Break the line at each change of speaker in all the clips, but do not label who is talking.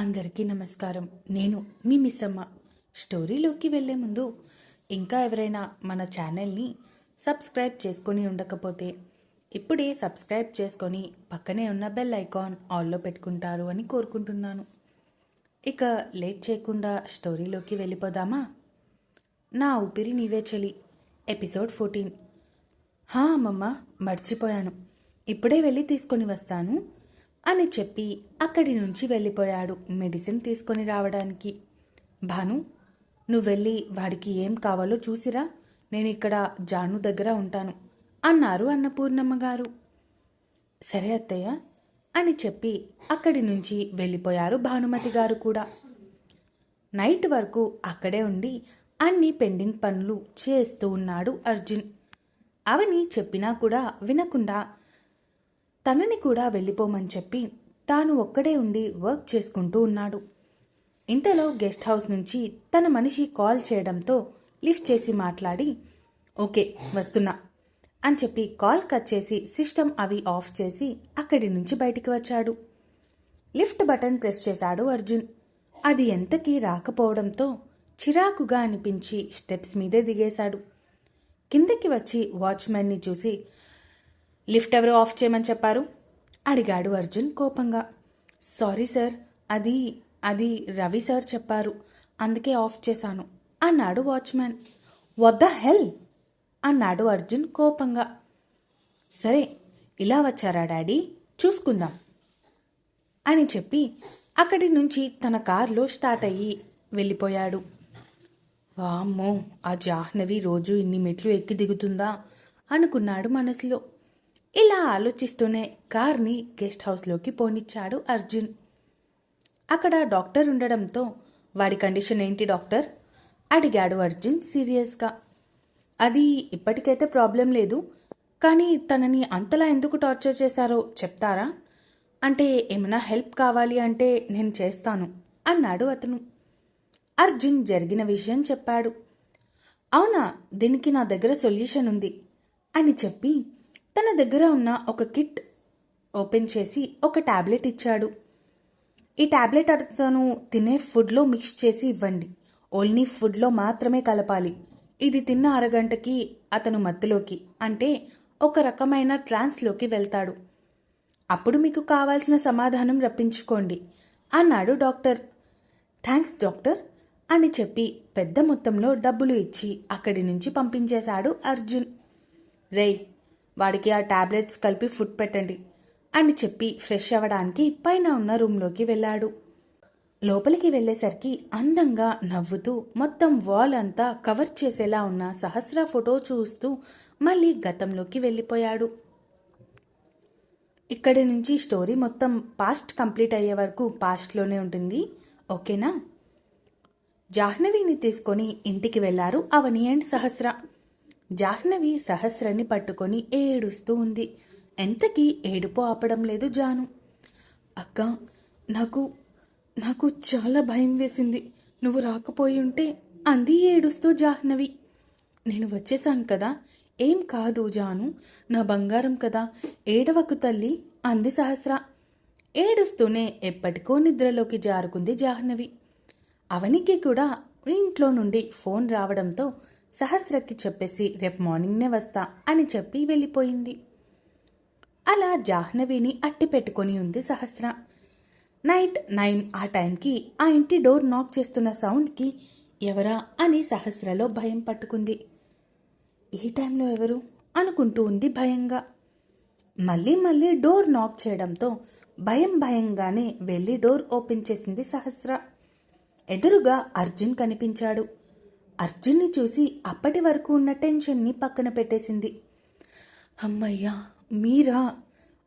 అందరికీ నమస్కారం నేను మీ మిస్ అమ్మ స్టోరీలోకి వెళ్ళే ముందు ఇంకా ఎవరైనా మన ఛానల్ని సబ్స్క్రైబ్ చేసుకొని ఉండకపోతే ఇప్పుడే సబ్స్క్రైబ్ చేసుకొని పక్కనే ఉన్న బెల్ ఐకాన్ ఆల్లో పెట్టుకుంటారు అని కోరుకుంటున్నాను ఇక లేట్ చేయకుండా స్టోరీలోకి వెళ్ళిపోదామా నా ఊపిరి నీవే చలి ఎపిసోడ్ ఫోర్టీన్ హా అమ్మమ్మ మర్చిపోయాను ఇప్పుడే వెళ్ళి తీసుకొని వస్తాను అని చెప్పి అక్కడి నుంచి వెళ్ళిపోయాడు మెడిసిన్ తీసుకొని రావడానికి భాను నువ్వు వెళ్ళి వాడికి ఏం కావాలో చూసిరా నేను ఇక్కడ జాను దగ్గర ఉంటాను అన్నారు అన్నపూర్ణమ్మ గారు సరే అత్తయ్య అని చెప్పి అక్కడి నుంచి వెళ్ళిపోయారు భానుమతి గారు కూడా నైట్ వరకు అక్కడే ఉండి అన్ని పెండింగ్ పనులు చేస్తూ ఉన్నాడు అర్జున్ అవని చెప్పినా కూడా వినకుండా తనని కూడా వెళ్ళిపోమని చెప్పి తాను ఒక్కడే ఉండి వర్క్ చేసుకుంటూ ఉన్నాడు ఇంతలో గెస్ట్ హౌస్ నుంచి తన మనిషి కాల్ చేయడంతో లిఫ్ట్ చేసి మాట్లాడి ఓకే వస్తున్నా అని చెప్పి కాల్ కట్ చేసి సిస్టమ్ అవి ఆఫ్ చేసి అక్కడి నుంచి బయటికి వచ్చాడు లిఫ్ట్ బటన్ ప్రెస్ చేశాడు అర్జున్ అది ఎంతకీ రాకపోవడంతో చిరాకుగా అనిపించి స్టెప్స్ మీదే దిగేశాడు కిందకి వచ్చి వాచ్మెన్ని చూసి లిఫ్ట్ ఎవరు ఆఫ్ చేయమని చెప్పారు అడిగాడు అర్జున్ కోపంగా సారీ సార్ అది అది రవి సార్ చెప్పారు అందుకే ఆఫ్ చేశాను అన్నాడు వాచ్మెన్ వద్ద హెల్ అన్నాడు అర్జున్ కోపంగా సరే ఇలా వచ్చారా డాడీ చూసుకుందాం అని చెప్పి అక్కడి నుంచి తన కారులో స్టార్ట్ అయ్యి వెళ్ళిపోయాడు వామ్మో ఆ జాహ్నవి రోజు ఇన్ని మెట్లు ఎక్కి దిగుతుందా అనుకున్నాడు మనసులో ఇలా ఆలోచిస్తూనే కార్ని గెస్ట్ హౌస్లోకి పోనిచ్చాడు అర్జున్ అక్కడ డాక్టర్ ఉండడంతో వాడి కండిషన్ ఏంటి డాక్టర్ అడిగాడు అర్జున్ సీరియస్గా అది ఇప్పటికైతే ప్రాబ్లం లేదు కానీ తనని అంతలా ఎందుకు టార్చర్ చేశారో చెప్తారా అంటే ఏమైనా హెల్ప్ కావాలి అంటే నేను చేస్తాను అన్నాడు అతను అర్జున్ జరిగిన విషయం చెప్పాడు అవునా దీనికి నా దగ్గర సొల్యూషన్ ఉంది అని చెప్పి తన దగ్గర ఉన్న ఒక కిట్ ఓపెన్ చేసి ఒక ట్యాబ్లెట్ ఇచ్చాడు ఈ ట్యాబ్లెట్ అతను తినే ఫుడ్లో మిక్స్ చేసి ఇవ్వండి ఓన్లీ ఫుడ్లో మాత్రమే కలపాలి ఇది తిన్న అరగంటకి అతను మత్తులోకి అంటే ఒక రకమైన ట్రాన్స్లోకి వెళ్తాడు అప్పుడు మీకు కావాల్సిన సమాధానం రప్పించుకోండి అన్నాడు డాక్టర్ థ్యాంక్స్ డాక్టర్ అని చెప్పి పెద్ద మొత్తంలో డబ్బులు ఇచ్చి అక్కడి నుంచి పంపించేశాడు అర్జున్ రే వాడికి ఆ టాబ్లెట్స్ కలిపి ఫుడ్ పెట్టండి అని చెప్పి ఫ్రెష్ అవ్వడానికి పైన ఉన్న రూమ్లోకి వెళ్ళాడు లోపలికి వెళ్ళేసరికి అందంగా నవ్వుతూ మొత్తం వాల్ అంతా కవర్ చేసేలా ఉన్న సహస్ర ఫోటో చూస్తూ మళ్ళీ గతంలోకి వెళ్ళిపోయాడు ఇక్కడి నుంచి స్టోరీ మొత్తం పాస్ట్ కంప్లీట్ అయ్యే వరకు పాస్ట్లోనే ఉంటుంది ఓకేనా జాహ్నవిని తీసుకొని ఇంటికి వెళ్లారు అవని అండ్ సహస్ర జాహ్నవి సహస్రని పట్టుకొని ఏడుస్తూ ఉంది ఎంతకీ ఏడుపు ఆపడం లేదు జాను అక్క నాకు నాకు చాలా భయం వేసింది నువ్వు రాకపోయి ఉంటే అంది ఏడుస్తూ జాహ్నవి నేను వచ్చేశాను కదా ఏం కాదు జాను నా బంగారం కదా ఏడవకు తల్లి అంది సహస్ర ఏడుస్తూనే ఎప్పటికో నిద్రలోకి జారుకుంది జాహ్నవి అవనికి కూడా ఇంట్లో నుండి ఫోన్ రావడంతో సహస్రకి చెప్పేసి రేపు మార్నింగ్నే వస్తా అని చెప్పి వెళ్ళిపోయింది అలా జాహ్నవిని అట్టి పెట్టుకొని ఉంది సహస్ర నైట్ నైన్ ఆ టైంకి ఆ ఇంటి డోర్ నాక్ చేస్తున్న సౌండ్కి ఎవరా అని సహస్రలో భయం పట్టుకుంది ఈ టైంలో ఎవరు అనుకుంటూ ఉంది భయంగా మళ్ళీ మళ్ళీ డోర్ నాక్ చేయడంతో భయం భయంగానే వెళ్ళి డోర్ ఓపెన్ చేసింది సహస్ర ఎదురుగా అర్జున్ కనిపించాడు అర్జున్ని చూసి అప్పటి వరకు ఉన్న టెన్షన్ని పక్కన పెట్టేసింది అమ్మయ్యా మీరా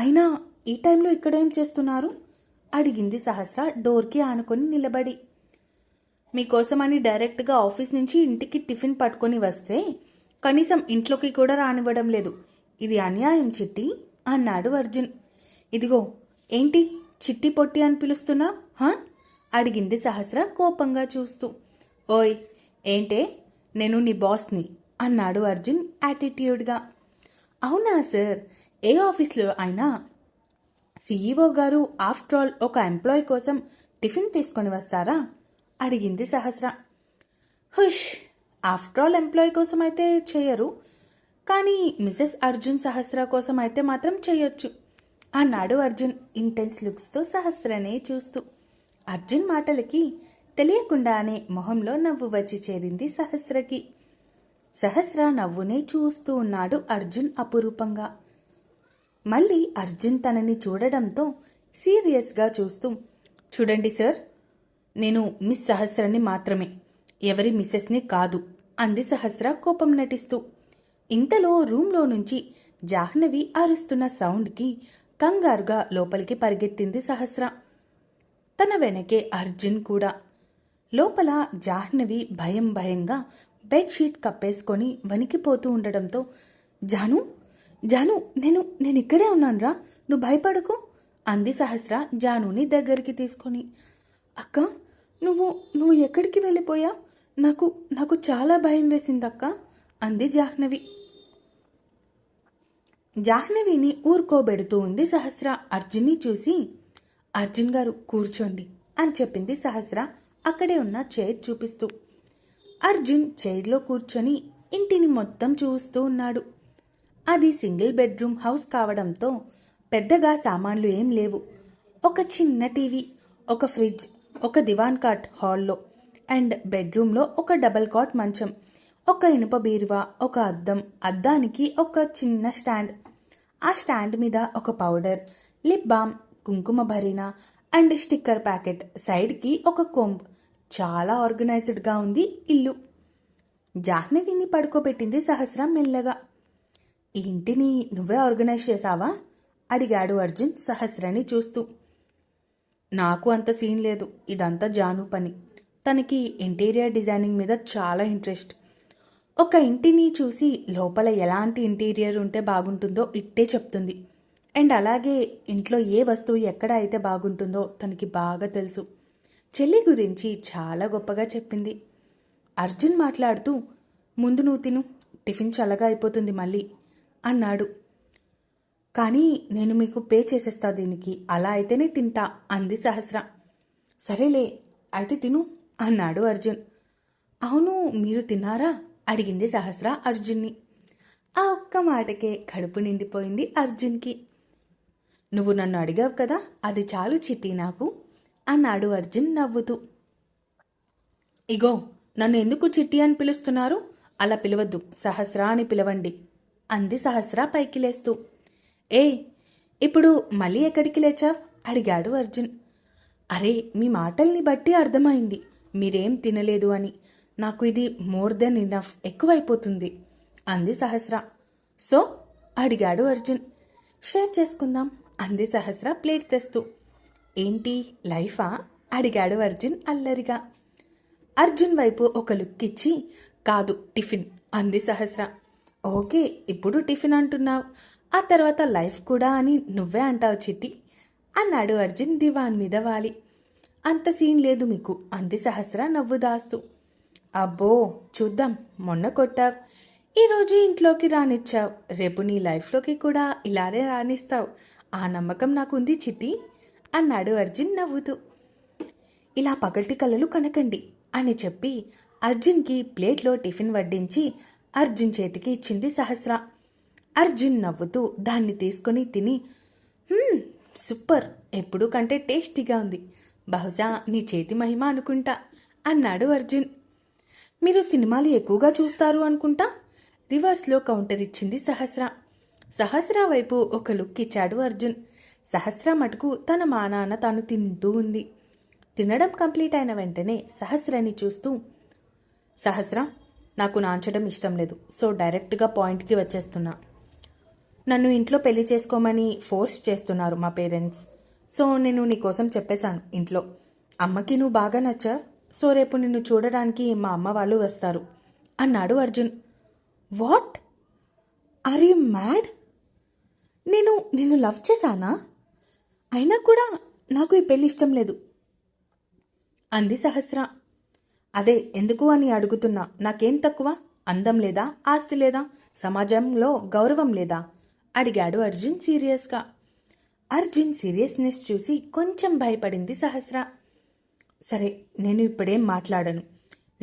అయినా ఈ టైంలో ఇక్కడేం చేస్తున్నారు అడిగింది సహస్ర డోర్కి ఆనుకొని నిలబడి మీకోసమని డైరెక్ట్గా ఆఫీస్ నుంచి ఇంటికి టిఫిన్ పట్టుకొని వస్తే కనీసం ఇంట్లోకి కూడా రానివ్వడం లేదు ఇది అన్యాయం చిట్టి అన్నాడు అర్జున్ ఇదిగో ఏంటి చిట్టి పొట్టి అని పిలుస్తున్నా హా అడిగింది సహస్ర కోపంగా చూస్తూ ఓయ్ ఏంటే నేను నీ బాస్ని అన్నాడు అర్జున్ యాటిట్యూడ్గా అవునా సార్ ఏ ఆఫీస్లో అయినా సీఈఓ గారు ఆఫ్టర్ ఆల్ ఒక ఎంప్లాయ్ కోసం టిఫిన్ తీసుకొని వస్తారా అడిగింది Sahasra hush after all employee కోసం అయితే చేయరు కానీ మిసెస్ అర్జున్ సహస్ర కోసం అయితే మాత్రం చేయొచ్చు అన్నాడు అర్జున్ ఇంటెన్స్ లుక్స్తో సహస్రనే చూస్తూ అర్జున్ మాటలకి తెలియకుండానే మొహంలో నవ్వు వచ్చి చేరింది సహస్రకి సహస్ర నవ్వునే చూస్తూ ఉన్నాడు అర్జున్ అపురూపంగా మళ్ళీ అర్జున్ తనని చూడడంతో సీరియస్గా చూస్తూ చూడండి సార్ నేను మిస్ సహస్రని మాత్రమే ఎవరి మిస్సెస్ని కాదు అంది సహస్ర కోపం నటిస్తూ ఇంతలో రూంలో నుంచి జాహ్నవి అరుస్తున్న సౌండ్కి కంగారుగా లోపలికి పరిగెత్తింది సహస్ర తన వెనకే అర్జున్ కూడా లోపల జాహ్నవి భయం భయంగా బెడ్షీట్ కప్పేసుకొని వణికిపోతూ ఉండడంతో జాను జాను నేను నేను ఇక్కడే ఉన్నానురా నువ్వు భయపడకు అంది సహస్ర జానుని దగ్గరికి తీసుకొని అక్క నువ్వు నువ్వు ఎక్కడికి వెళ్ళిపోయా నాకు నాకు చాలా భయం వేసిందక్క అంది జాహ్నవి జాహ్నవిని ఊరుకోబెడుతూ ఉంది సహస్ర అర్జున్ని చూసి అర్జున్ గారు కూర్చోండి అని చెప్పింది సహస్ర అక్కడే ఉన్న చైర్ చూపిస్తూ అర్జున్ చైర్లో కూర్చొని ఇంటిని మొత్తం చూస్తూ ఉన్నాడు అది సింగిల్ బెడ్రూమ్ హౌస్ కావడంతో పెద్దగా సామాన్లు ఏం లేవు ఒక చిన్న టీవీ ఒక ఫ్రిడ్జ్ ఒక దివాన్ కాట్ హాల్లో అండ్ బెడ్రూమ్లో ఒక డబల్ కాట్ మంచం ఒక ఇనుప బీరువా ఒక అద్దం అద్దానికి ఒక చిన్న స్టాండ్ ఆ స్టాండ్ మీద ఒక పౌడర్ లిప్ బామ్ కుంకుమ భరిన అండ్ స్టిక్కర్ ప్యాకెట్ సైడ్కి ఒక కొంబ్ చాలా ఆర్గనైజ్డ్గా ఉంది ఇల్లు జాహ్నవిని పడుకోబెట్టింది సహస్ర మెల్లగా ఈ ఇంటిని నువ్వే ఆర్గనైజ్ చేశావా అడిగాడు అర్జున్ సహస్రని చూస్తూ నాకు అంత సీన్ లేదు ఇదంతా జాను పని తనకి ఇంటీరియర్ డిజైనింగ్ మీద చాలా ఇంట్రెస్ట్ ఒక ఇంటిని చూసి లోపల ఎలాంటి ఇంటీరియర్ ఉంటే బాగుంటుందో ఇట్టే చెప్తుంది అండ్ అలాగే ఇంట్లో ఏ వస్తువు ఎక్కడ అయితే బాగుంటుందో తనకి బాగా తెలుసు చెల్లి గురించి చాలా గొప్పగా చెప్పింది అర్జున్ మాట్లాడుతూ ముందు నువ్వు తిను టిఫిన్ చల్లగా అయిపోతుంది మళ్ళీ అన్నాడు కానీ నేను మీకు పే చేసేస్తా దీనికి అలా అయితేనే తింటా అంది సహస్ర సరేలే అయితే తిను అన్నాడు అర్జున్ అవును మీరు తిన్నారా అడిగింది సహస్ర అర్జున్ని ఆ ఒక్క మాటకే కడుపు నిండిపోయింది అర్జున్కి నువ్వు నన్ను అడిగావు కదా అది చాలు చిట్టి నాకు అన్నాడు అర్జున్ నవ్వుతూ ఇగో నన్ను ఎందుకు చిట్టి అని పిలుస్తున్నారు అలా పిలవద్దు సహస్ర అని పిలవండి అంది సహస్ర పైకి లేస్తూ ఏ ఇప్పుడు మళ్ళీ ఎక్కడికి లేచావ్ అడిగాడు అర్జున్ అరే మీ మాటల్ని బట్టి అర్థమైంది మీరేం తినలేదు అని నాకు ఇది మోర్ దెన్ ఇనఫ్ ఎక్కువైపోతుంది అంది సహస్ర సో అడిగాడు అర్జున్ షేర్ చేసుకుందాం అంది సహస్ర ప్లేట్ తెస్తూ ఏంటి లైఫా అడిగాడు అర్జున్ అల్లరిగా అర్జున్ వైపు ఒక లుక్ ఇచ్చి కాదు టిఫిన్ అంది సహస్ర ఓకే ఇప్పుడు టిఫిన్ అంటున్నావు ఆ తర్వాత లైఫ్ కూడా అని నువ్వే అంటావు చిట్టి అన్నాడు అర్జున్ దివాన్ మీద వాలి అంత సీన్ లేదు మీకు అంది సహస్ర నవ్వు దాస్తూ అబ్బో చూద్దాం మొన్న కొట్టావు ఈరోజు ఇంట్లోకి రానిచ్చావు రేపు నీ లైఫ్లోకి కూడా ఇలానే రానిస్తావు ఆ నమ్మకం నాకుంది చిట్టి అన్నాడు అర్జున్ నవ్వుతూ ఇలా పగటి కలలు కనకండి అని చెప్పి అర్జున్కి ప్లేట్లో టిఫిన్ వడ్డించి అర్జున్ చేతికి ఇచ్చింది సహస్ర అర్జున్ నవ్వుతూ దాన్ని తీసుకుని తిని సూపర్ ఎప్పుడూ కంటే టేస్టీగా ఉంది బహుశా నీ చేతి మహిమ అనుకుంటా అన్నాడు అర్జున్ మీరు సినిమాలు ఎక్కువగా చూస్తారు అనుకుంటా రివర్స్లో కౌంటర్ ఇచ్చింది సహస్ర సహస్ర వైపు ఒక లుక్ ఇచ్చాడు అర్జున్ సహస్ర మటుకు తన మానాన తాను తింటూ ఉంది తినడం కంప్లీట్ అయిన వెంటనే సహస్రని చూస్తూ సహస్ర నాకు నాంచడం ఇష్టం లేదు సో డైరెక్ట్గా పాయింట్కి వచ్చేస్తున్నా నన్ను ఇంట్లో పెళ్లి చేసుకోమని ఫోర్స్ చేస్తున్నారు మా పేరెంట్స్ సో నేను నీకోసం చెప్పేశాను ఇంట్లో అమ్మకి నువ్వు బాగా నచ్చా సో రేపు నిన్ను చూడడానికి మా అమ్మ వాళ్ళు వస్తారు అన్నాడు Arjun what are you mad నేను నిన్ను లవ్ చేశానా అయినా కూడా నాకు ఈ పెళ్ళి ఇష్టం లేదు అంది సహస్ర అదే ఎందుకు అని అడుగుతున్నా నాకేం తక్కువ అందం లేదా ఆస్తి లేదా సమాజంలో గౌరవం లేదా అడిగాడు అర్జున్ సీరియస్గా అర్జున్ సీరియస్నెస్ చూసి కొంచెం భయపడింది సహస్ర సరే నేను ఇప్పుడేం మాట్లాడను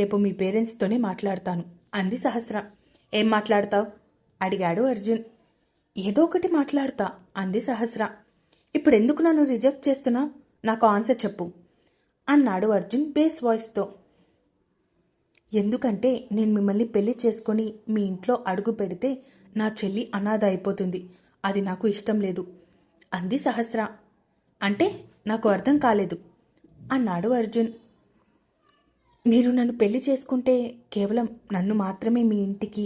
రేపు మీ పేరెంట్స్తోనే మాట్లాడతాను అంది సహస్ర ఏం మాట్లాడతావు అడిగాడు అర్జున్ ఏదో ఒకటి మాట్లాడతా అంది సహస్ర ఇప్పుడు ఎందుకు నన్ను రిజెక్ట్ చేస్తున్నా నాకు ఆన్సర్ చెప్పు అన్నాడు అర్జున్ బేస్ వాయిస్తో ఎందుకంటే నేను మిమ్మల్ని పెళ్లి చేసుకొని మీ ఇంట్లో అడుగు పెడితే నా చెల్లి అనాథ అయిపోతుంది అది నాకు ఇష్టం లేదు అంది సహస్ర అంటే నాకు అర్థం కాలేదు అన్నాడు అర్జున్ మీరు నన్ను పెళ్లి చేసుకుంటే కేవలం నన్ను మాత్రమే మీ ఇంటికి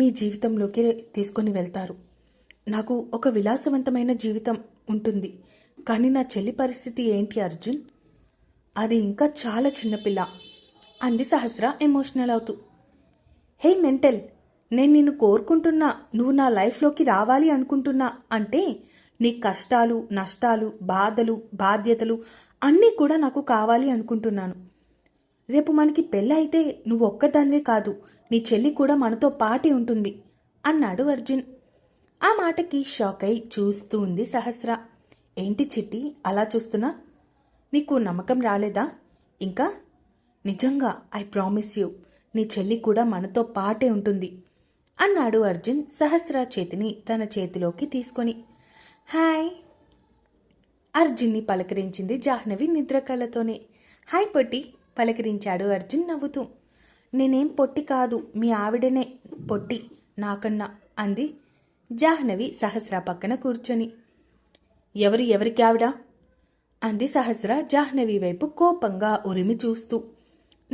మీ జీవితంలోకి తీసుకొని వెళ్తారు నాకు ఒక విలాసవంతమైన జీవితం ఉంటుంది కానీ నా చెల్లి పరిస్థితి ఏంటి అర్జున్ అది ఇంకా చాలా చిన్నపిల్ల అంది సహస్ర ఎమోషనల్ అవుతూ హే మెంటల్ నేను నిన్ను కోరుకుంటున్నా నువ్వు నా లైఫ్లోకి రావాలి అనుకుంటున్నా అంటే నీ కష్టాలు నష్టాలు బాధలు బాధ్యతలు అన్నీ కూడా నాకు కావాలి అనుకుంటున్నాను రేపు మనకి పెళ్ళైతే నువ్వు ఒక్కదానివే కాదు నీ చెల్లి కూడా మనతో పాటి ఉంటుంది అన్నాడు అర్జున్ ఆ మాటకి షాక్ అయి చూస్తూ ఉంది సహస్ర ఏంటి చిట్టి అలా చూస్తున్నా నీకు నమ్మకం రాలేదా ఇంకా నిజంగా ఐ ప్రామిస్ యూ నీ చెల్లి కూడా మనతో పాటే ఉంటుంది అన్నాడు అర్జున్ సహస్ర చేతిని తన చేతిలోకి తీసుకొని హాయ్ అర్జున్ని పలకరించింది జాహ్నవి నిద్రకళ్ళతోనే హాయ్ పొట్టి పలకరించాడు అర్జున్ నవ్వుతూ నేనేం పొట్టి కాదు మీ ఆవిడనే పొట్టి నాకన్నా అంది జాహ్నవి సహస్ర పక్కన కూర్చొని ఎవరు ఎవరికి ఆవిడ అంది సహస్ర జాహ్నవి వైపు కోపంగా ఉరిమి చూస్తూ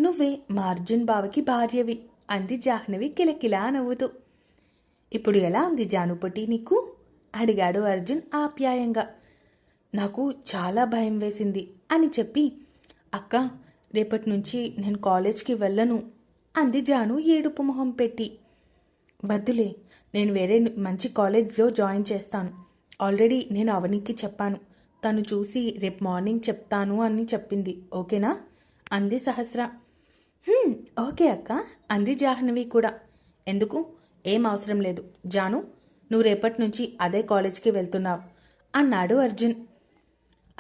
నువ్వే మా అర్జున్ బావకి భార్యవి అంది జాహ్నవి కిలకిలా నవ్వుతూ ఇప్పుడు ఎలా ఉంది జానుపటి నీకు అడిగాడు అర్జున్ ఆప్యాయంగా నాకు చాలా భయం వేసింది అని చెప్పి అక్క రేపటి నుంచి నేను కాలేజ్కి వెళ్ళను అంది జాను ఏడుపు మొహం పెట్టి వద్దులే నేను వేరే మంచి కాలేజ్లో జాయిన్ చేస్తాను ఆల్రెడీ నేను అవనికి చెప్పాను తను చూసి రేపు మార్నింగ్ చెప్తాను అని చెప్పింది ఓకేనా అంది సహస్ర ఓకే అక్క అంది జాహ్నవి కూడా ఎందుకు ఏం అవసరం లేదు జాను నువ్వు రేపటి నుంచి అదే కాలేజ్కి వెళ్తున్నావు అన్నాడు అర్జున్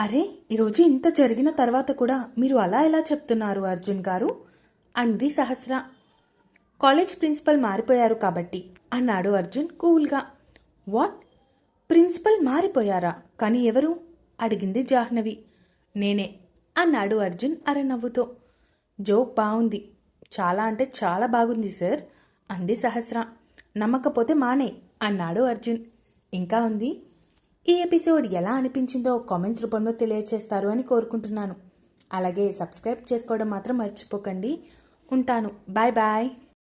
అరే ఈరోజు ఇంత జరిగిన తర్వాత కూడా మీరు అలా ఎలా చెప్తున్నారు అర్జున్ గారు అంది సహస్ర కాలేజ్ ప్రిన్సిపల్ మారిపోయారు కాబట్టి అన్నాడు అర్జున్ కూల్గా వాట్ ప్రిన్సిపల్ మారిపోయారా కానీ ఎవరు అడిగింది జాహ్నవి నేనే అన్నాడు అర్జున్ అరనవ్వుతో జోక్ బాగుంది చాలా అంటే చాలా బాగుంది సార్ అంది సహస్ర నమ్మకపోతే మానే అన్నాడు అర్జున్ ఇంకా ఉంది ఈ ఎపిసోడ్ ఎలా అనిపించిందో కామెంట్స్ రూపంలో తెలియచేస్తారు అని కోరుకుంటున్నాను అలాగే సబ్స్క్రైబ్ చేసుకోవడం మాత్రం మర్చిపోకండి ఉంటాను బాయ్ బాయ్